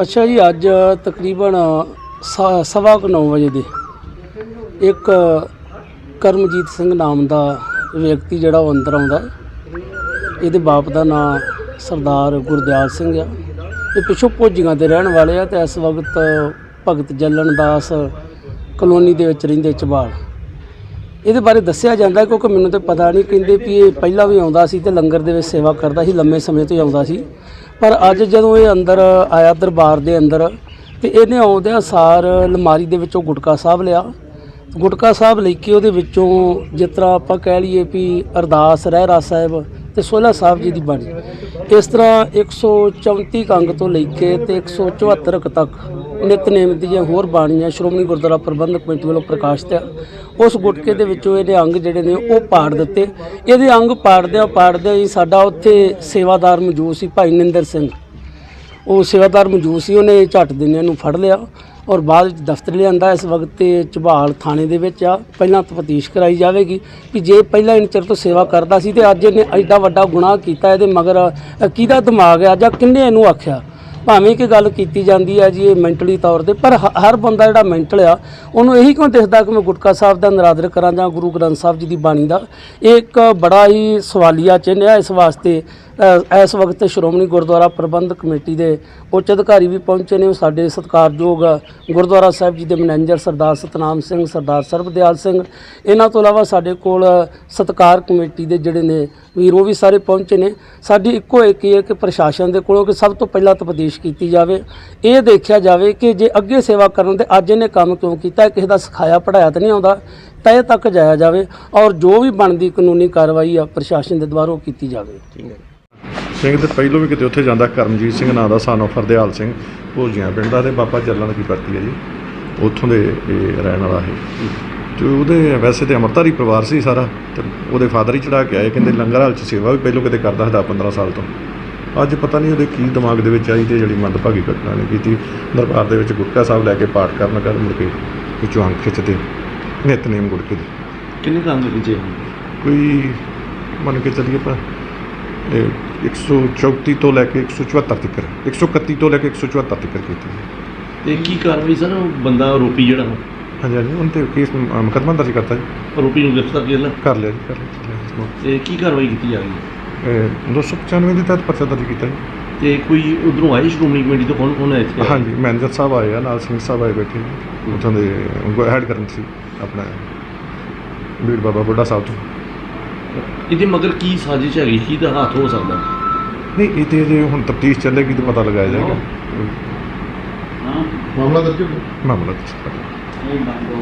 ਅੱਛਾ ਜੀ, ਅੱਜ ਤਕਰੀਬਨ ਸ- ਸਵਾ ਕੁ ਨੌ ਵਜੇ ਦੇ ਇੱਕ ਕਰਮਜੀਤ ਸਿੰਘ ਨਾਮ ਦਾ ਵਿਅਕਤੀ ਜਿਹੜਾ ਉਹ ਅੰਦਰ ਆਉਂਦਾ ਇਹਦੇ ਬਾਪ ਦਾ ਨਾਮ ਸਰਦਾਰ ਗੁਰਦਿਆਲ ਸਿੰਘ ਆ। ਇਹ ਪਿਛੋਂ ਭੋਜੀਆਂ ਦੇ ਰਹਿਣ ਵਾਲੇ ਆ ਤੇ ਇਸ ਵਕਤ ਭਗਤ ਜੱਲਣ ਦਾਸ ਕਲੋਨੀ ਦੇ ਵਿੱਚ ਰਹਿੰਦੇ ਚਬਾਲ। ਇਹਦੇ ਬਾਰੇ ਦੱਸਿਆ ਜਾਂਦਾ ਕਿਉਂਕਿ ਮੈਨੂੰ ਤਾਂ ਪਤਾ ਨਹੀਂ, ਕਹਿੰਦੇ ਵੀ ਇਹ ਪਹਿਲਾਂ ਵੀ ਆਉਂਦਾ ਸੀ ਤੇ ਲੰਗਰ ਦੇ ਵਿੱਚ ਸੇਵਾ ਕਰਦਾ ਸੀ, ਲੰਮੇ ਸਮੇਂ ਤੋਂ ਹੀ ਆਉਂਦਾ ਸੀ। ਪਰ ਅੱਜ ਜਦੋਂ ਇਹ ਅੰਦਰ ਆਇਆ ਦਰਬਾਰ ਦੇ ਅੰਦਰ ਤੇ ਇਹਨੇ ਆਉਂਦਿਆਂ ਸਾਰ ਅਲਮਾਰੀ ਦੇ ਵਿੱਚੋਂ ਗੁਟਕਾ ਸਾਹਿਬ ਲਿਆ। ਗੁਟਕਾ ਸਾਹਿਬ ਲੈ ਕੇ ਉਹਦੇ ਵਿੱਚੋਂ ਜਿਸ ਤਰ੍ਹਾਂ ਆਪਾਂ ਕਹਿ ਲਈਏ ਵੀ ਅਰਦਾਸ, ਰਹਿਰਾ ਸਾਹਿਬ ਤੇ ਸੋਹਲਾ ਸਾਹਿਬ ਜੀ ਦੀ ਬਾਣੀ। ਇਸ ਤਰ੍ਹਾਂ 134 ਕੰਗ ਤੋਂ ਲੈ ਕੇ ਤੇ 174 ਕੁ ਤੱਕ ਨਿਤਨੇਮ ਦੀਆਂ ਹੋਰ ਬਾਣੀਆਂ ਸ਼੍ਰੋਮਣੀ ਗੁਰਦੁਆਰਾ ਪ੍ਰਬੰਧਕ ਕਮੇਟੀ ਵੱਲੋਂ ਪ੍ਰਕਾਸ਼ਿਤ ਆ। ਉਸ ਗੁਟਕੇ ਦੇ ਵਿੱਚੋਂ ਇਹਦੇ ਅੰਗ ਜਿਹੜੇ ਨੇ ਉਹ ਪਾੜ ਦਿੱਤੇ। ਇਹਦੇ ਅੰਗ ਪਾੜਦਿਆਂ ਪਾੜਦਿਆਂ ਹੀ ਸਾਡਾ ਉੱਥੇ ਸੇਵਾਦਾਰ ਮੌਜੂਦ ਸੀ ਭਾਈ ਨਿੰਦਰ ਸਿੰਘ। ਉਹ ਸੇਵਾਦਾਰ ਮੌਜੂਦ ਸੀ, ਉਹਨੇ ਝੱਟ ਦਿਨਿਆਂ ਨੂੰ ਫੜ ਲਿਆ ਔਰ ਬਾਅਦ ਵਿੱਚ ਦਫ਼ਤਰ ਲਿਆਂਦਾ। ਇਸ ਵਕਤ ਤੇ ਝਬਾਲ ਥਾਣੇ ਦੇ ਵਿੱਚ ਆ। ਪਹਿਲਾਂ ਤਫਤੀਸ਼ ਕਰਾਈ ਜਾਵੇਗੀ ਕਿ ਜੇ ਪਹਿਲਾਂ ਇਨ ਚਿਰ ਤੋਂ ਸੇਵਾ ਕਰਦਾ ਸੀ ਤੇ ਅੱਜ ਇਹਨੇ ਐਡਾ ਵੱਡਾ ਗੁਨਾਹ ਕੀਤਾ ਇਹਦੇ ਮਗਰ ਕਿਹਦਾ ਦਿਮਾਗ ਆ ਜਾਂ ਕਿੰਨੇ ਇਹਨੂੰ ਆਖਿਆ? ਭਾਵੇਂ ਕਿ ਗੱਲ ਕੀਤੀ ਜਾਂਦੀ ਹੈ ਜੀ ਇਹ ਮੈਂਟਲੀ ਤੌਰ ਤੇ, ਪਰ ਹ- ਹਰ ਬੰਦਾ ਜਿਹੜਾ ਮੈਂਟਲ ਆ, ਉਹਨੂੰ ਇਹੀ ਕਿਉਂ ਦਿਖਦਾ ਕਿ ਮੈਂ ਗੁਟਕਾ ਸਾਹਿਬ ਦਾ ਨਰਾਦਰ ਕਰਾਂ ਜਾਂ ਗੁਰੂ ਗ੍ਰੰਥ ਸਾਹਿਬ ਜੀ ਦੀ ਬਾਣੀ ਦਾ? ਇਹ ਇੱਕ ਬੜਾ ਹੀ ਸਵਾਲੀਆ ਚਿੰਨ੍ਹ ਆ ਇਸ ਵਾਸਤੇ ਇਸ ਵਕਤ ਸ਼੍ਰੋਮਣੀ ਗੁਰਦੁਆਰਾ ਪ੍ਰਬੰਧਕ ਕਮੇਟੀ ਦੇ ਉੱਚ ਅਧਿਕਾਰੀ ਵੀ ਪਹੁੰਚੇ ਨੇ। ਸਾਡੇ ਸਤਿਕਾਰਯੋਗ ਗੁਰਦੁਆਰਾ ਸਾਹਿਬ ਜੀ ਦੇ ਮੈਨੇਜਰ ਸਰਦਾਰ ਸਤਨਾਮ ਸਿੰਘ, ਸਰਦਾਰ ਸਰਬਦਿਆਲ ਸਿੰਘ। ਇਹਨਾਂ ਤੋਂ ਇਲਾਵਾ ਸਾਡੇ ਕੋਲ ਸਤਕਾਰ ਕਮੇਟੀ ਦੇ ਜਿਹੜੇ ਨੇ ਵੀਰ, ਉਹ ਵੀ ਸਾਰੇ ਪਹੁੰਚੇ ਨੇ। ਸਾਡੀ ਇੱਕੋ ਇੱਕ ਹੀ ਹੈ ਕਿ ਪ੍ਰਸ਼ਾਸਨ ਦੇ ਕੋਲੋਂ ਕਿ ਸਭ ਤੋਂ ਪਹਿਲਾਂ ਤਪਦੀਸ਼ ਕੀਤੀ ਜਾਵੇ। ਇਹ ਦੇਖਿਆ ਜਾਵੇ ਕਿ ਜੇ ਅੱਗੇ ਸੇਵਾ ਕਰਨ 'ਤੇ ਅੱਜ ਇਹਨੇ ਕੰਮ ਕਿਉਂ ਕੀਤਾ, ਕਿਸੇ ਦਾ ਸਿਖਾਇਆ ਪੜਾਇਆ ਤਾਂ ਨਹੀਂ ਆਉਂਦਾ, ਤੈ ਤੱਕ ਜਾਇਆ ਜਾਵੇ। ਔਰ ਜੋ ਵੀ ਬਣਦੀ ਕਾਨੂੰਨੀ ਕਾਰਵਾਈ ਆ, ਪ੍ਰਸ਼ਾਸਨ ਦੇ ਦੁਆਰਾ ਉਹ ਕੀਤੀ ਜਾਵੇ। ਸਿੰਘ ਤੇ ਪਹਿਲੋਂ ਵੀ ਕਿਤੇ ਉੱਥੇ ਜਾਂਦਾ ਕਰਮਜੀਤ ਸਿੰਘ ਨਾਂ ਦਾ ਸਾਨੂੰ ਫਰਦਿਆਲ ਸਿੰਘ ਭੋਜੀਆਂ ਪਿੰਡ ਦਾ ਤੇ ਬਾਬਾ ਚੱਲਣ ਦੀ ਪਰਤੀ ਹੈ ਜੀ। ਉੱਥੋਂ ਦੇ ਇਹ ਰਹਿਣ ਵਾਲਾ ਹੈ ਤੇ ਉਹਦੇ ਵੈਸੇ ਤੇ ਅਮਰਤਾਰੀ ਪਰਿਵਾਰ ਸੀ ਸਾਰਾ ਤੇ ਉਹਦੇ ਫਾਦਰ ਹੀ ਚੜਾ ਕੇ ਆਏ ਕਹਿੰਦੇ ਲੰਗਰ ਹਾਲ ਚ ਸੇਵਾ ਵੀ ਪਹਿਲੋਂ ਕਿਤੇ ਕਰਦਾ ਸੀ 15 ਸਾਲ ਤੋਂ। ਅੱਜ ਪਤਾ ਨਹੀਂ ਉਹਦੇ ਕੀ ਦਿਮਾਗ ਦੇ ਵਿੱਚ ਆਈ ਤੇ ਜਿਹੜੀ ਮੰਦਭਾਗੀ ਘਟਨਾ ਨੇ ਕੀਤੀ। ਦਰਬਾਰ ਦੇ ਵਿੱਚ ਗੁਟਕਾ ਸਾਹਿਬ ਲੈ ਕੇ ਪਾਠ ਕਰਨ ਕਰ ਮੁੜ ਕੇ ਵਿੱਚੋਂ ਅੰਖ ਖਿੱਚਦੇ ਨਿਤਨੇਮ ਗੁਟਕੇ ਦੀ। ਕਿੰਨੇ ਕੰਮ ਦੇ ਵਿੱਚ ਕੋਈ ਮੰਨ ਕੇ ਚੱਲੀਏ ਇਹ 134 ਤੋਂ ਲੈ ਕੇ 174 ਤੱਕ 131 ਤੋਂ ਲੈ ਕੇ 174 ਤੱਕ ਕੀਤੀ ਤੇ ਕੀ ਕਾਰਵਾਈ ਸਰ? ਉਹ ਬੰਦਾ ਆਰੋਪੀ ਜਿਹੜਾ ਹਾਂਜੀ ਹਾਂਜੀ ਉਹਨਾਂ ਤੇ ਕੇਸ ਮੁਕੱਦਮਾ ਦਰਜ ਕਰਤਾ ਜੀ। ਆਰੋਪੀ ਨੂੰ ਗ੍ਰਿਫਤਾਰ ਕਰ ਲਿਆ? ਕਰ ਲਿਆ ਜੀ ਕਰ ਲਿਆ, ਕਰ ਲਿਆ। ਤੇ ਕੀ ਕਾਰਵਾਈ ਕੀਤੀ ਜਾ ਰਹੀ ਹੈ? ਇਹ 295 ਦੇ ਤਹਿਤ ਪਰਚਾ ਦਰਜ ਕੀਤਾ ਜੀ। ਤੇ ਕੋਈ ਉਧਰੋਂ ਆਏ ਸ਼੍ਰੋਮਣੀ ਕਮੇਟੀ ਤੋਂ? ਕੌਣ ਕੌਣ ਹੈ ਇੱਥੇ? ਹਾਂਜੀ ਮੈਨੇਜਰ ਸਾਹਿਬ ਆਏ ਆ ਨਾਲ ਸਿੰਘ ਸਾਹਿਬ ਆਏ ਬੈਠੇ ਨੇ। ਉੱਥੋਂ ਦੇ ਹੈਡ ਕਰਨ ਸੀ ਆਪਣਾ ਬੀੜ ਬਾਬਾ ਬੁੱਢਾ ਸਾਹਿਬ ਤੋਂ। ਇਹਦੇ ਮਗਰ ਕੀ ਸਾਜ਼ਿਸ਼ ਹੈਗੀ? ਕੀ ਦਾ ਹੱਥ ਹੋ ਸਕਦਾ? ਨਹੀਂ ਇਹ ਤੇ ਜੇ ਹੁਣ ਤਫਤੀਸ਼ ਚੱਲੇਗੀ ਤਾਂ ਪਤਾ ਲਗਾਇਆ ਜਾਏਗਾ। ਮਾਮਲਾ ਦਰਜ ਹੋ ਗਿਆ? ਮਾਮਲਾ ਦਰਜ ਕਰ ਲਿਆ।